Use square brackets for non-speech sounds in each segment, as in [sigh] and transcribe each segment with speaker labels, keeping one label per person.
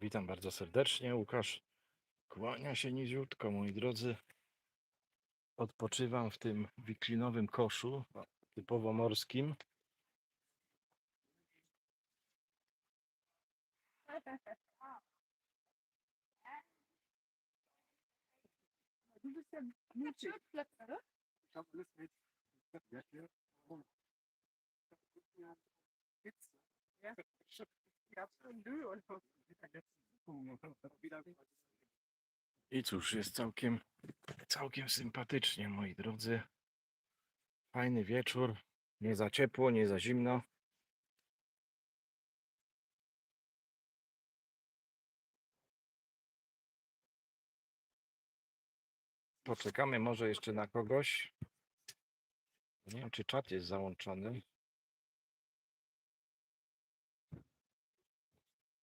Speaker 1: Witam bardzo serdecznie. Łukasz kłania się niziutko, moi drodzy. Odpoczywam w tym wiklinowym koszu, no, typowo morskim. [laughs] I cóż, jest całkiem, całkiem sympatycznie, moi drodzy. Fajny wieczór. Nie za ciepło, nie za zimno. Poczekamy może jeszcze na kogoś. Nie wiem, czy czat jest załączony.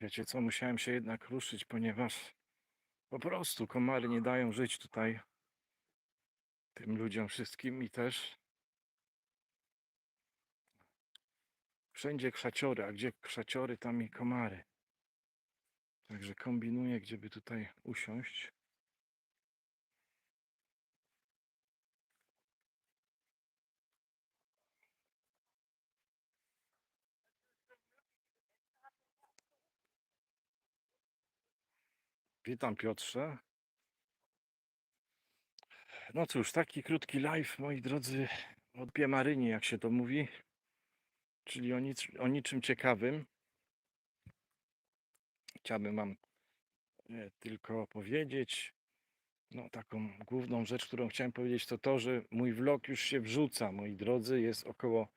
Speaker 1: Wiecie co, musiałem się jednak ruszyć, ponieważ po prostu komary nie dają żyć tutaj tym ludziom wszystkim i też wszędzie krzaciory, a gdzie krzaciory, tam i komary. Także kombinuję, gdzie by tutaj usiąść. Witam Piotrze. No cóż, taki krótki live, moi drodzy, od Piemaryni, jak się to mówi, czyli o, nic, o niczym ciekawym. Chciałbym Wam e, tylko powiedzieć, no taką główną rzecz, którą chciałem powiedzieć, to to, że mój vlog już się wrzuca, moi drodzy, jest około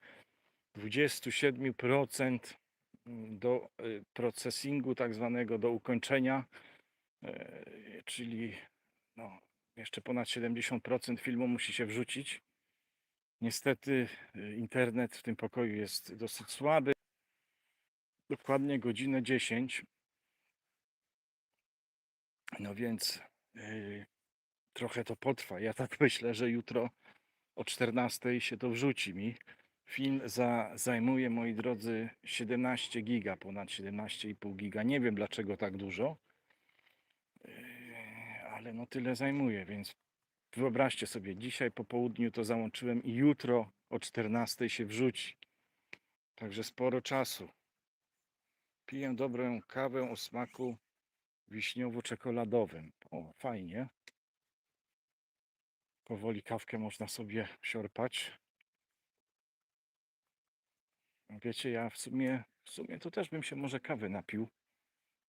Speaker 1: 27% do e, processingu tak zwanego, do ukończenia, czyli no, jeszcze ponad 70% filmu musi się wrzucić. Niestety y, internet w tym pokoju jest dosyć słaby. Dokładnie godzinę 10. No więc yy, trochę to potrwa. Ja tak [laughs] myślę, że jutro o 14 się to wrzuci mi. Film za, zajmuje, moi drodzy, 17 giga, ponad 17,5 giga. Nie wiem dlaczego tak dużo, ale no tyle zajmuje, więc Wyobraźcie sobie, dzisiaj po południu to załączyłem i jutro o 14 się wrzuci. Także sporo czasu. Piję dobrą kawę o smaku wiśniowo-czekoladowym. O, fajnie. Powoli kawkę można sobie siorpać. Wiecie, ja w sumie, w sumie to też bym się może kawy napił.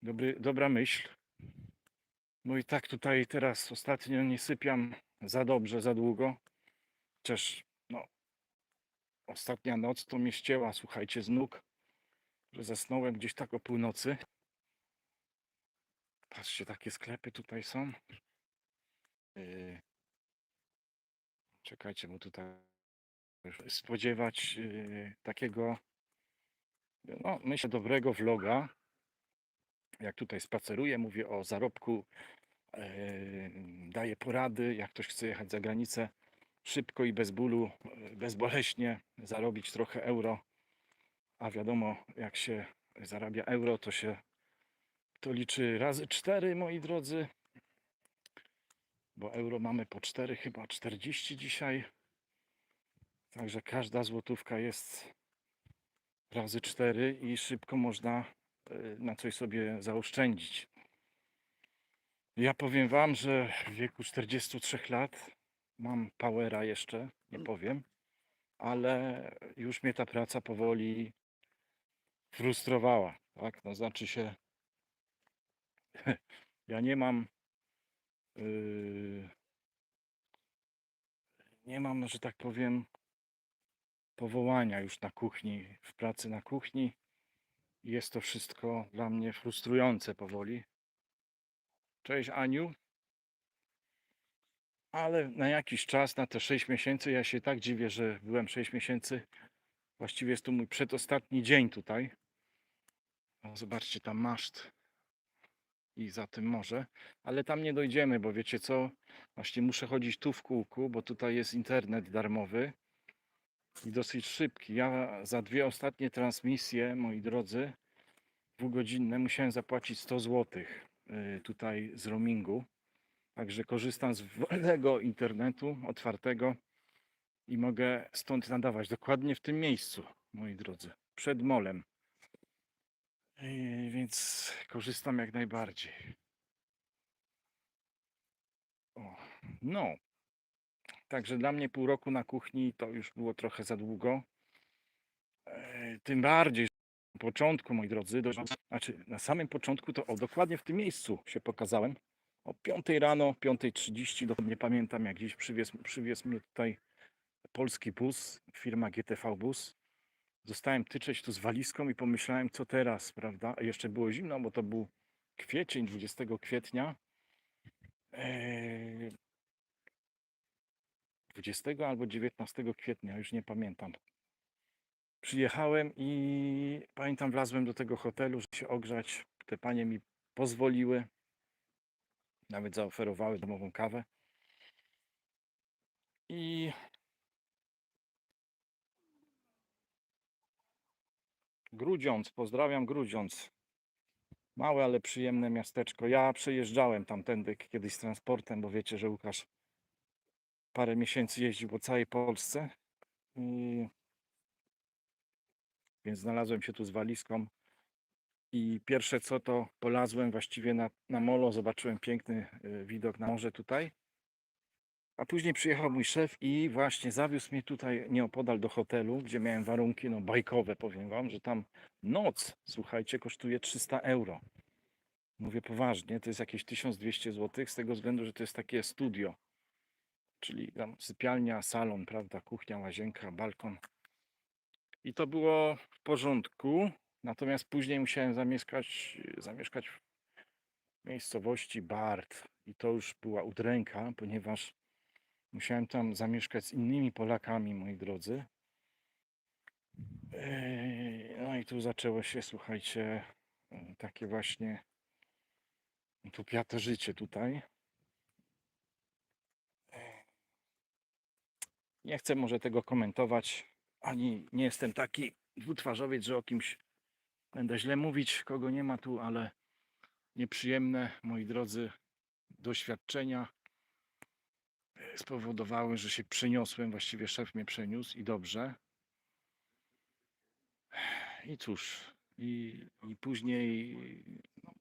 Speaker 1: Dobry, dobra myśl. No i tak tutaj teraz ostatnio nie sypiam za dobrze, za długo. Chociaż no, ostatnia noc to mnie ścięła, słuchajcie, z nóg, że zasnąłem gdzieś tak o północy. Patrzcie, takie sklepy tutaj są. Yy, czekajcie, bo tutaj spodziewać yy, takiego, no myślę, dobrego vloga. Jak tutaj spaceruję, mówię o zarobku daje porady, jak ktoś chce jechać za granicę szybko i bez bólu, yy, bezboleśnie zarobić trochę euro. A wiadomo, jak się zarabia euro, to się to liczy razy 4, moi drodzy. Bo euro mamy po 4, chyba 40 dzisiaj. Także każda złotówka jest razy 4 i szybko można yy, na coś sobie zaoszczędzić. Ja powiem wam, że w wieku 43 lat mam powera jeszcze, nie powiem, ale już mnie ta praca powoli frustrowała, tak? No znaczy się, [laughs] ja nie mam, yy, nie mam, że tak powiem, powołania już na kuchni, w pracy na kuchni. Jest to wszystko dla mnie frustrujące powoli. Cześć Aniu. Ale na jakiś czas, na te 6 miesięcy, ja się tak dziwię, że byłem 6 miesięcy. Właściwie jest to mój przedostatni dzień tutaj. O, zobaczcie, tam maszt i za tym morze. Ale tam nie dojdziemy, bo wiecie co? Właśnie muszę chodzić tu w kółku, bo tutaj jest internet darmowy i dosyć szybki. Ja za dwie ostatnie transmisje, moi drodzy, dwugodzinne, musiałem zapłacić 100 zł tutaj z roamingu. Także korzystam z wolnego internetu, otwartego i mogę stąd nadawać dokładnie w tym miejscu, moi drodzy, przed molem. Yy, Więc korzystam jak najbardziej. O, no. Także dla mnie pół roku na kuchni to już było trochę za długo. E, Tym bardziej, początku, moi drodzy, do, znaczy na samym początku to o, dokładnie w tym miejscu się pokazałem. O 5 rano, 5.30, dokładnie pamiętam jak gdzieś przywiózł, przywiózł mnie tutaj polski bus, firma GTV Bus. Zostałem tyczeć tu z walizką i pomyślałem, co teraz, prawda? Jeszcze było zimno, bo to był kwiecień, 20 kwietnia. Eee, 20 albo 19 kwietnia, już nie pamiętam. Przyjechałem i pamiętam, wlazłem do tego hotelu, żeby się ogrzać. Te panie mi pozwoliły. Nawet zaoferowały domową kawę. I Grudziądz, pozdrawiam Grudziądz. Małe, ale przyjemne miasteczko. Ja przejeżdżałem tamtędy kiedyś z transportem, bo wiecie, że Łukasz parę miesięcy jeździł po całej Polsce. I... Więc znalazłem się tu z walizką. I pierwsze co to polazłem właściwie na, na molo, zobaczyłem piękny y, widok na morze tutaj. A później przyjechał mój szef i właśnie zawiózł mnie tutaj nieopodal do hotelu, gdzie miałem warunki no, bajkowe. Powiem wam, że tam noc, słuchajcie, kosztuje 300 euro. Mówię poważnie, to jest jakieś 1200 zł, z tego względu, że to jest takie studio. Czyli tam sypialnia, salon, prawda, kuchnia, łazienka, balkon. I to było w porządku. Natomiast później musiałem zamieszkać, zamieszkać w miejscowości Bart. I to już była udręka, ponieważ musiałem tam zamieszkać z innymi Polakami, moi drodzy. Ej, No i tu zaczęło się, słuchajcie, e, takie właśnie tupiate życie tutaj. Nie chcę może tego komentować, ani nie jestem taki dwutwarzowiec, że o kimś będę źle mówić, kogo nie ma tu, ale nieprzyjemne, moi drodzy, doświadczenia spowodowały, że się przeniosłem, właściwie szef mnie przeniósł i dobrze. I cóż, i, i później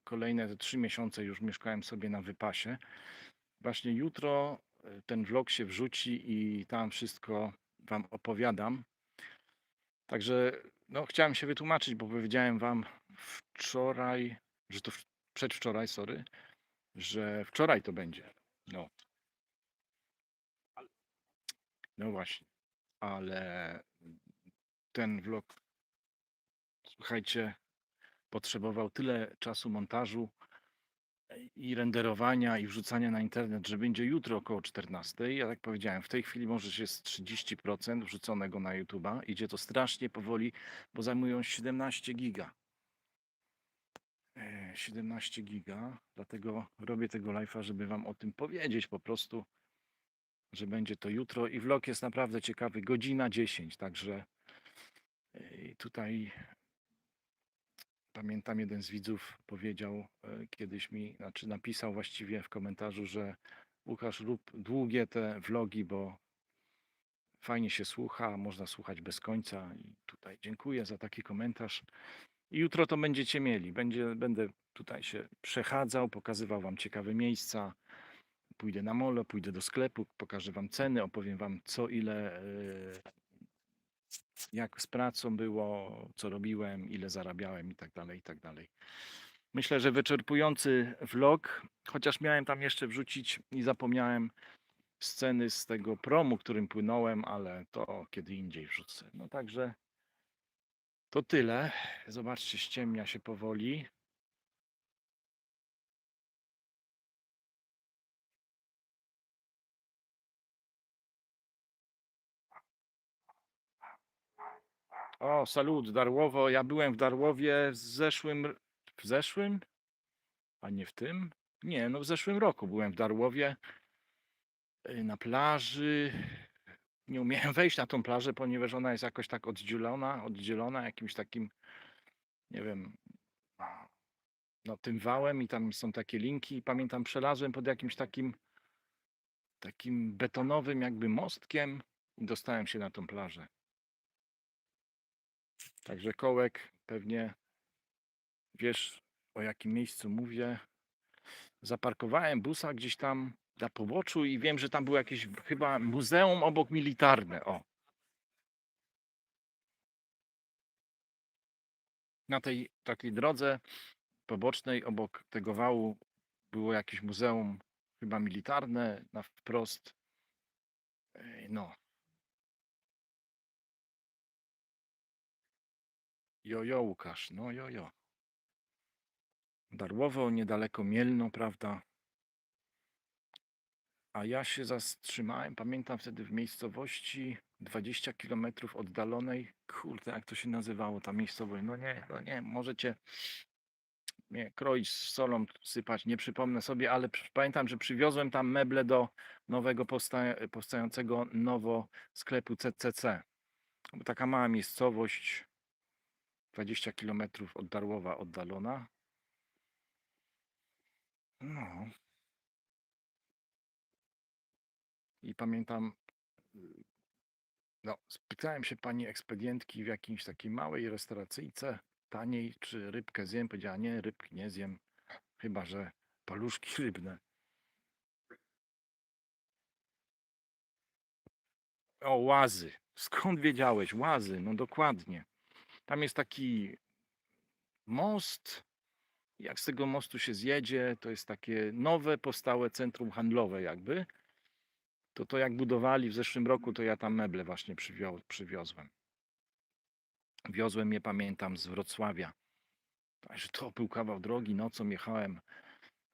Speaker 1: kolejne te trzy miesiące już mieszkałem sobie na wypasie. Właśnie jutro e, ten vlog się wrzuci i tam wszystko Wam opowiadam. Także no, chciałem się wytłumaczyć, bo powiedziałem Wam wczoraj, że to w- przedwczoraj, sorry, że wczoraj to będzie. No. No właśnie, ale ten vlog, słuchajcie, potrzebował tyle czasu montażu i renderowania i wrzucania na internet, że będzie jutro około 14. Ja tak powiedziałem, w tej chwili może jest 30% wrzuconego na YouTube'a. Idzie to strasznie powoli, bo zajmują 17 giga. E, 17 giga, dlatego robię tego live'a, żeby wam o tym powiedzieć po prostu, że będzie to jutro i vlog jest naprawdę ciekawy, godzina 10, także e, tutaj pamiętam jeden z widzów powiedział e, kiedyś mi, znaczy napisał właściwie w komentarzu, że Łukasz rób długie te vlogi, bo fajnie się słucha, można słuchać bez końca i tutaj dziękuję za taki komentarz. I jutro to będziecie mieli. Będzie, będę tutaj się przechadzał, pokazywał wam ciekawe miejsca. Pójdę na molo, pójdę do sklepu, pokażę wam ceny, opowiem wam co ile e, jak z pracą było, co robiłem, ile zarabiałem i tak dalej, i tak dalej. Myślę, że wyczerpujący vlog, chociaż miałem tam jeszcze wrzucić i zapomniałem sceny z tego promu, którym płynąłem, ale to kiedy indziej wrzucę. No także to tyle. Zobaczcie, ściemnia się powoli. O, salut, Darłowo. Ja byłem w Darłowie w zeszłym, w zeszłym, a nie w tym? Nie, no w zeszłym roku byłem w Darłowie y, na plaży. Nie umiałem [laughs] wejść na tą plażę, ponieważ ona jest jakoś tak oddzielona, oddzielona jakimś takim, nie wiem, no tym wałem i tam są takie linki. Pamiętam, przelazłem pod jakimś takim, takim betonowym jakby mostkiem i dostałem się na tą plażę. Także kołek, pewnie wiesz o jakim miejscu mówię. Zaparkowałem busa gdzieś tam na poboczu i wiem, że tam było jakieś chyba muzeum obok militarne. O. Na tej takiej drodze pobocznej obok tego wału było jakieś muzeum chyba militarne na wprost. No. Jojo Łukasz, no jojo. Darłowo, niedaleko Mielno, prawda? A ja się zatrzymałem, pamiętam wtedy w miejscowości 20 km oddalonej. Kurde, jak to się nazywało ta miejscowość? No nie, no nie, możecie mnie kroić z solą, sypać, nie przypomnę sobie, ale pamiętam, że przywiozłem tam meble do nowego powsta- powstającego nowo sklepu CCC. Taka mała miejscowość, 20 km od Darłowa oddalona. No. I pamiętam, y, no, spytałem się pani ekspedientki w jakiejś takiej małej restauracyjce, taniej, czy rybkę zjem. Powiedziała, nie, rybki nie zjem, chyba że paluszki [laughs] rybne. O, łazy. Skąd wiedziałeś? Łazy, no dokładnie. Tam jest taki most. Jak z tego mostu się zjedzie, to jest takie nowe, powstałe centrum handlowe jakby. To to jak budowali w zeszłym roku, to ja tam meble właśnie przywio- przywiozłem. Wiozłem je, pamiętam, z Wrocławia. Także to był kawał drogi, nocą jechałem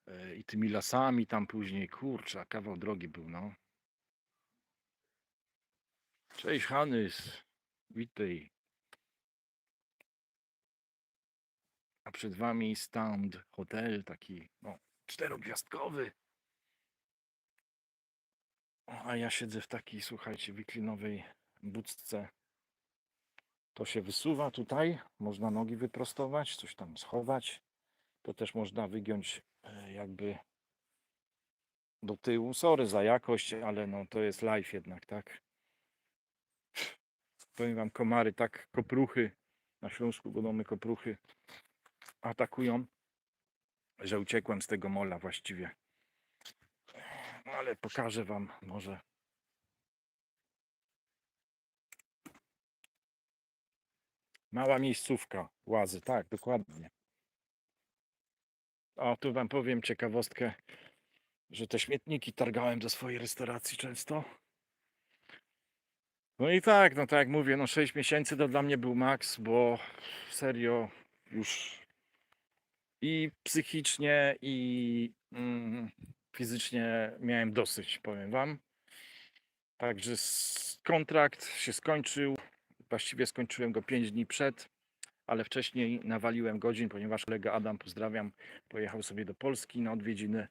Speaker 1: e, i tymi lasami tam później, kurczę, kawał drogi był, no. Cześć Hanys, witaj. A przed wami stand, hotel taki, no, czterogwiazdkowy. A ja siedzę w takiej, słuchajcie, wiklinowej budce. To się wysuwa tutaj, można nogi wyprostować, coś tam schować. To też można wygiąć e, jakby do tyłu. Sorry za jakość, ale no to jest live jednak, tak? Powiem wam, komary tak, kopruchy, na Śląsku godomy kopruchy atakują, że uciekłem z tego mola właściwie. No, ale pokażę wam może. Mała miejscówka, łazy, tak, dokładnie. O, tu wam powiem ciekawostkę, że te śmietniki targałem do swojej restauracji często. No i tak, no tak jak mówię, no 6 miesięcy to dla mnie był maks, bo serio już i psychicznie, i mm, fizycznie miałem dosyć, powiem wam. Także kontrakt się skończył. Właściwie skończyłem go 5 dni przed, ale wcześniej nawaliłem godzin, ponieważ kolega Adam, pozdrawiam, pojechał sobie do Polski na odwiedziny.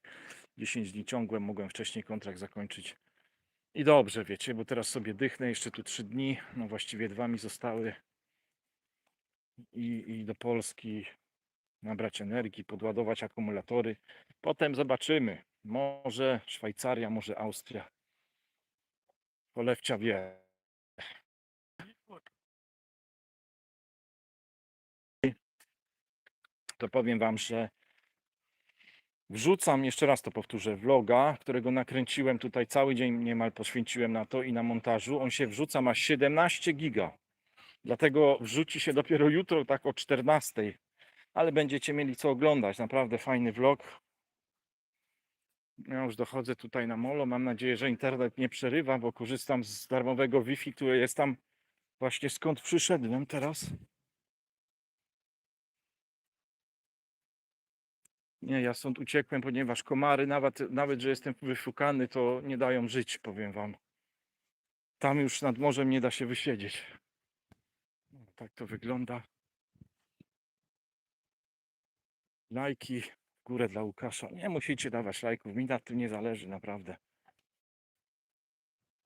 Speaker 1: 10 dni ciągłem, mogłem wcześniej kontrakt zakończyć. I dobrze, wiecie, bo teraz sobie dychnę, jeszcze tu 3 dni, no właściwie dwa mi zostały. I, i do Polski nabrać energii, podładować akumulatory. Potem zobaczymy. Może Szwajcaria, może Austria. Polewcia wie. To powiem wam, że wrzucam, jeszcze raz to powtórzę, vloga, którego nakręciłem tutaj cały dzień niemal poświęciłem na to i na montażu. On się wrzuca, ma 17 giga. Dlatego wrzuci się dopiero jutro, tak o 14. Ale będziecie mieli co oglądać. Naprawdę fajny vlog. Ja już dochodzę tutaj na molo. Mam nadzieję, że internet nie przerywa, bo korzystam z darmowego Wi-Fi, które jest tam właśnie skąd przyszedłem teraz. Nie, ja stąd uciekłem, ponieważ komary, nawet, nawet że jestem wyszukany, to nie dają żyć, powiem wam. Tam już nad morzem nie da się wysiedzieć. No, tak to wygląda. Lajki w górę dla Łukasza. Nie musicie dawać lajków, mi na tym nie zależy, naprawdę.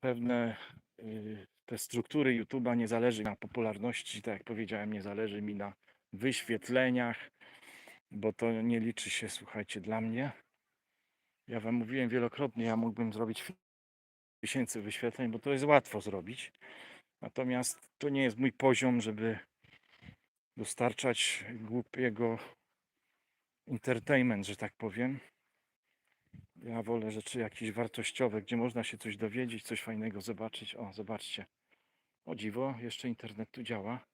Speaker 1: Pewne y, te struktury YouTube'a nie zależy na popularności, tak jak powiedziałem, nie zależy mi na wyświetleniach, bo to nie liczy się, słuchajcie, dla mnie. Ja wam mówiłem wielokrotnie, ja mógłbym zrobić tysięcy wyświetleń, bo to jest łatwo zrobić. Natomiast to nie jest mój poziom, żeby dostarczać głupiego entertainment, że tak powiem. Ja wolę rzeczy jakieś wartościowe, gdzie można się coś dowiedzieć, coś fajnego zobaczyć. O, zobaczcie. O dziwo, jeszcze internet tu działa.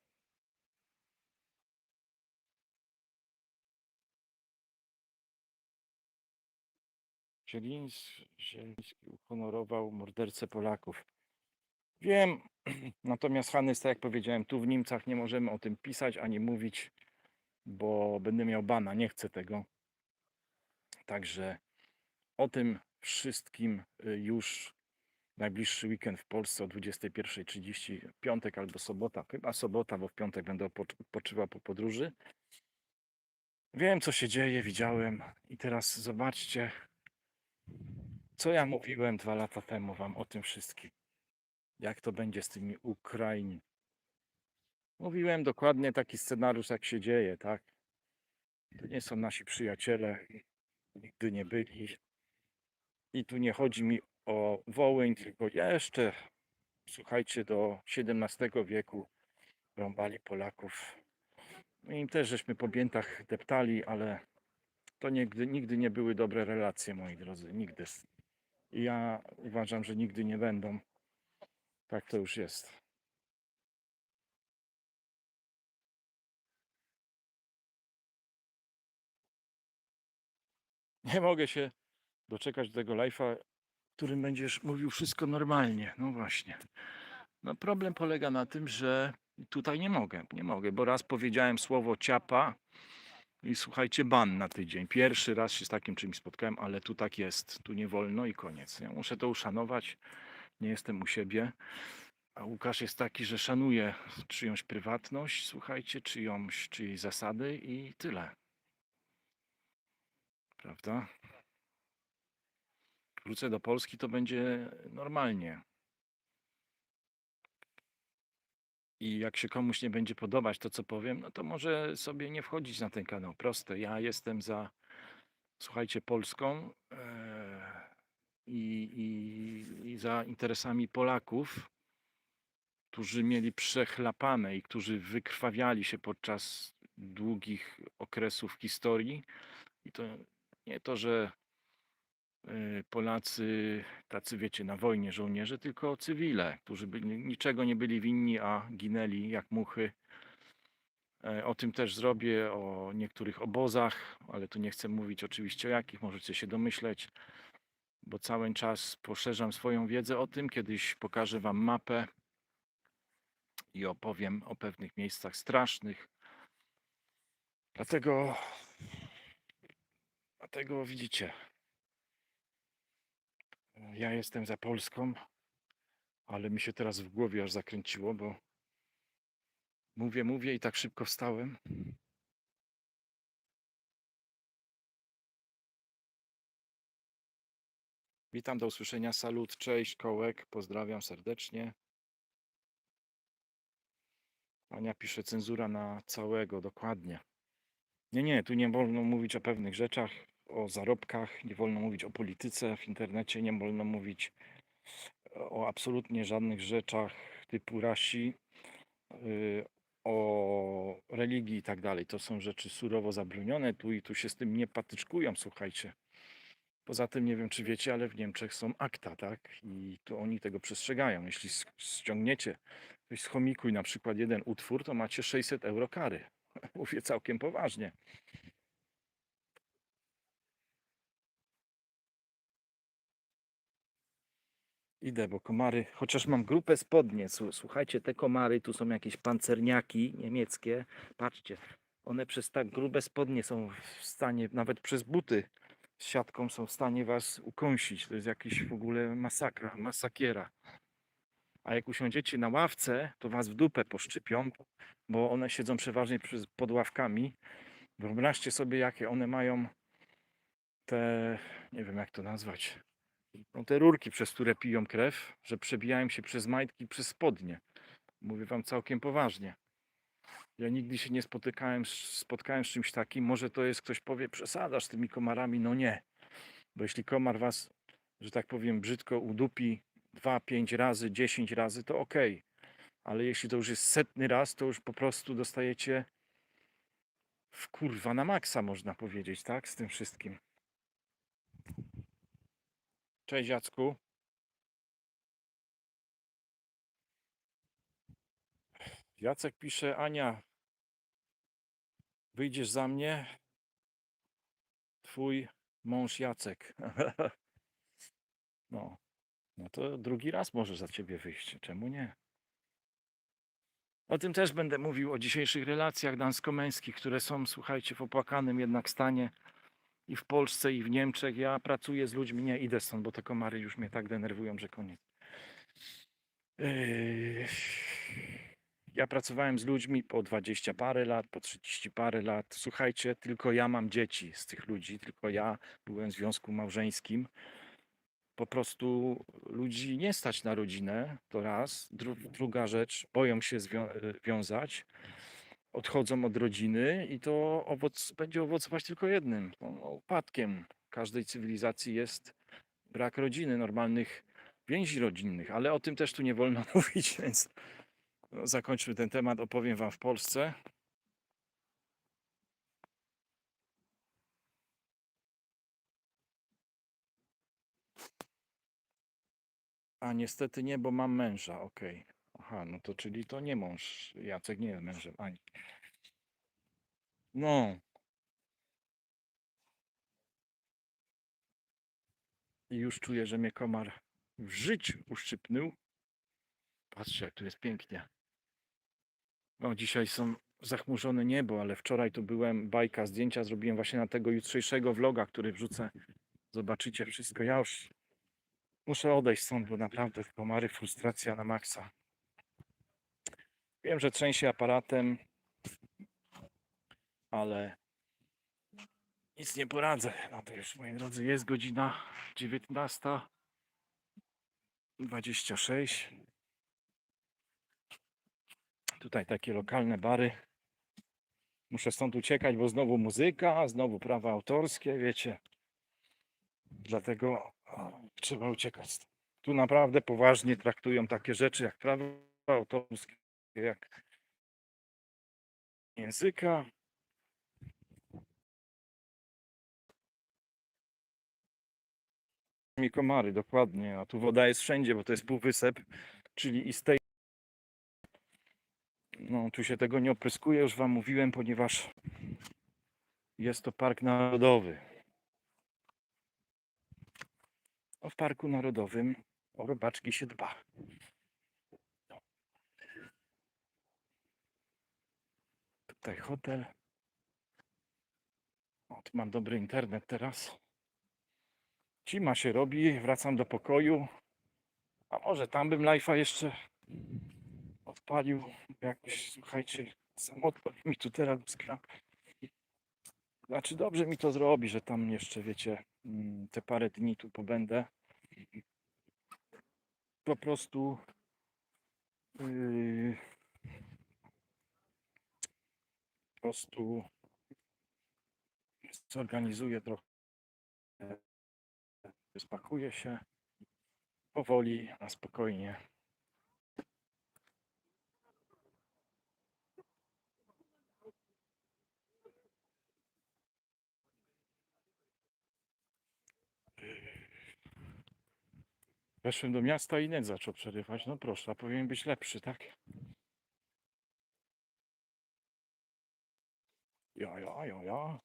Speaker 1: Zielińs- Zieliński uhonorował mordercę Polaków. Wiem, [clears throat] natomiast Hannes, tak jak powiedziałem, tu w Niemcach nie możemy o tym pisać ani mówić, bo będę miał bana, nie chcę tego. Także o tym wszystkim y, już najbliższy weekend w Polsce o 21.30, piątek albo sobota, chyba sobota, bo w piątek będę odpoczy- odpoczywał po podróży. Wiem, co się dzieje, widziałem i teraz zobaczcie, co ja mówiłem dwa lata temu wam o tym wszystkim. Jak to będzie z tymi Ukraiń. Mówiłem dokładnie taki scenariusz, jak się dzieje, tak? To nie są nasi przyjaciele, nigdy nie byli. I tu nie chodzi mi o Wołyń, tylko jeszcze, słuchajcie, do XVII wieku rąbali Polaków. My im też żeśmy po biętach deptali, ale to nigdy, nigdy nie były dobre relacje, moi drodzy, nigdy. I ja uważam, że nigdy nie będą. Tak to już jest. [laughs] Nie mogę się doczekać do tego live'a, w którym będziesz mówił wszystko normalnie. No właśnie. No problem polega na tym, że tutaj nie mogę, nie mogę, bo raz powiedziałem słowo ciapa i słuchajcie, ban na tydzień. Pierwszy raz się z takim czymś spotkałem, ale tu tak jest, tu nie wolno i koniec. Ja muszę to uszanować, nie jestem u siebie. A Łukasz jest taki, że szanuje czyjąś prywatność, słuchajcie, czyjąś, czyjej zasady i tyle. Prawda? Wrócę do Polski, to będzie normalnie. I jak się komuś nie będzie podobać to, co powiem, no to może sobie nie wchodzić na ten kanał. Proste. Ja jestem za, słuchajcie, Polską e, i, i, i za interesami Polaków, którzy mieli przechlapane i którzy wykrwawiali się podczas długich okresów historii. I to nie to, że e, Polacy, tacy wiecie, na wojnie żołnierze, tylko cywile, którzy byli, niczego nie byli winni, a ginęli jak muchy. E, O tym też zrobię, o niektórych obozach, ale tu nie chcę mówić oczywiście o jakich, możecie się domyśleć, bo cały czas poszerzam swoją wiedzę o tym. Kiedyś pokażę Wam mapę i opowiem o pewnych miejscach strasznych. Dlatego, dlatego widzicie, ja jestem za Polską, ale mi się teraz w głowie aż zakręciło, bo mówię, mówię i tak szybko wstałem. Witam, do usłyszenia. Salut, cześć, kołek, pozdrawiam serdecznie. Ania pisze cenzura na całego, dokładnie. Nie, nie, tu nie wolno mówić o pewnych rzeczach, o zarobkach, nie wolno mówić o polityce w internecie, nie wolno mówić o absolutnie żadnych rzeczach typu rasi, y, o religii i tak dalej. To są rzeczy surowo zabronione tu i tu się z tym nie patyczkują, słuchajcie. Poza tym nie wiem, czy wiecie, ale w Niemczech są akta, tak? I tu oni tego przestrzegają. Jeśli ściągniecie z chomiku i na przykład jeden utwór, to macie 600 euro kary. [laughs] Mówię całkiem poważnie. Idę, bo komary, chociaż mam grupę spodnie. Słu- Słuchajcie, te komary, tu są jakieś pancerniaki niemieckie. Patrzcie, one przez tak grube spodnie są w stanie, nawet przez buty z siatką są w stanie was ukąsić. To jest jakiś w ogóle masakra, masakiera. A jak usiądziecie na ławce, to was w dupę poszczypią, bo one siedzą przeważnie pod ławkami. Wyobraźcie sobie, jakie one mają te, nie wiem jak to nazwać, no te rurki, przez które piją krew, że przebijają się przez majtki, przez spodnie. Mówię wam całkiem poważnie. Ja nigdy się nie spotykałem, spotkałem z czymś takim. Może to jest, ktoś powie, przesadasz tymi komarami. No nie. Bo jeśli komar was, że tak powiem, brzydko udupi 2, 5 razy, 10 razy, to ok. Ale jeśli to już jest setny raz, to już po prostu dostajecie w kurwa na maksa, można powiedzieć, tak? Z tym wszystkim. Cześć Jacku. Jacek pisze, Ania, wyjdziesz za mnie? Twój mąż Jacek. [laughs] No, no to drugi raz może za ciebie wyjść. Czemu nie? O tym też będę mówił, o dzisiejszych relacjach damsko-męskich, które są, słuchajcie, w opłakanym jednak stanie i w Polsce, i w Niemczech. Ja pracuję z ludźmi, nie idę stąd, bo te komary już mnie tak denerwują, że koniec. Yy, Ja pracowałem z ludźmi po 20 parę lat, po 30 parę lat. Słuchajcie, tylko ja mam dzieci z tych ludzi, tylko ja byłem w związku małżeńskim. Po prostu ludzi nie stać na rodzinę, to raz. Dru druga rzecz, boją się wiązać, odchodzą od rodziny i to owoc będzie owocować tylko jednym upadkiem. Każdej cywilizacji jest brak rodziny, normalnych więzi rodzinnych, ale o tym też tu nie wolno [laughs] mówić, więc no, zakończmy ten temat, opowiem Wam w Polsce. A niestety nie, bo mam męża, okej. Aha, no to czyli to nie mąż. Jacek nie jest mężem Ani. No. I już czuję, że mnie komar w życiu uszczypnął. Patrzcie, jak tu jest pięknie. No, dzisiaj są zachmurzone niebo, ale wczoraj to byłem, bajka, zdjęcia zrobiłem właśnie na tego jutrzejszego vloga, który wrzucę. Zobaczycie wszystko. Ja już muszę odejść stąd, bo naprawdę komary, frustracja na maksa. Wiem, że trzęsie aparatem, ale nic nie poradzę. No to już, moi drodzy, jest godzina 19.26. Tutaj takie lokalne bary. Muszę stąd uciekać, bo znowu muzyka, znowu prawa autorskie, wiecie. Dlatego trzeba uciekać. Tu naprawdę poważnie traktują takie rzeczy jak prawa autorskie, jak języka. Mi komary, dokładnie. A tu woda jest wszędzie, bo to jest półwysep, czyli i z tej. No, tu się tego nie opryskuje, już Wam mówiłem, ponieważ jest to park narodowy. O, w parku narodowym o robaczki się dba. Tutaj hotel. O, tu mam dobry internet teraz. Cima się robi, wracam do pokoju. A może tam bym live'a jeszcze odpalił. Jakoś, słuchajcie, samotnie mi tu teraz skra. Znaczy dobrze mi to zrobi, że tam jeszcze, wiecie, mm, te parę dni tu pobędę. Po prostu yy, po prostu zorganizuję trochę. Spakuję się powoli, na spokojnie. Weszłem do miasta i net zaczął przerywać. No proszę, a powinien być lepszy, tak? Ja, ja, ja, ja.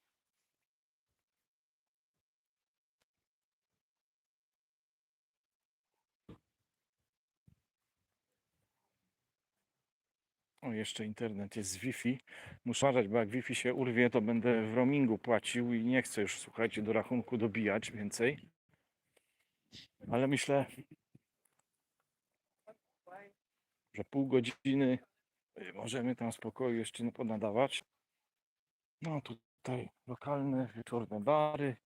Speaker 1: O, jeszcze internet jest z Wi-Fi. Muszę uważać, bo jak Wi-Fi się urwie, to będę w roamingu płacił i nie chcę już, słuchajcie, do rachunku dobijać więcej. Ale myślę, że pół godziny możemy tam spokoju jeszcze podnadawać. No tutaj lokalne, wieczorne bary.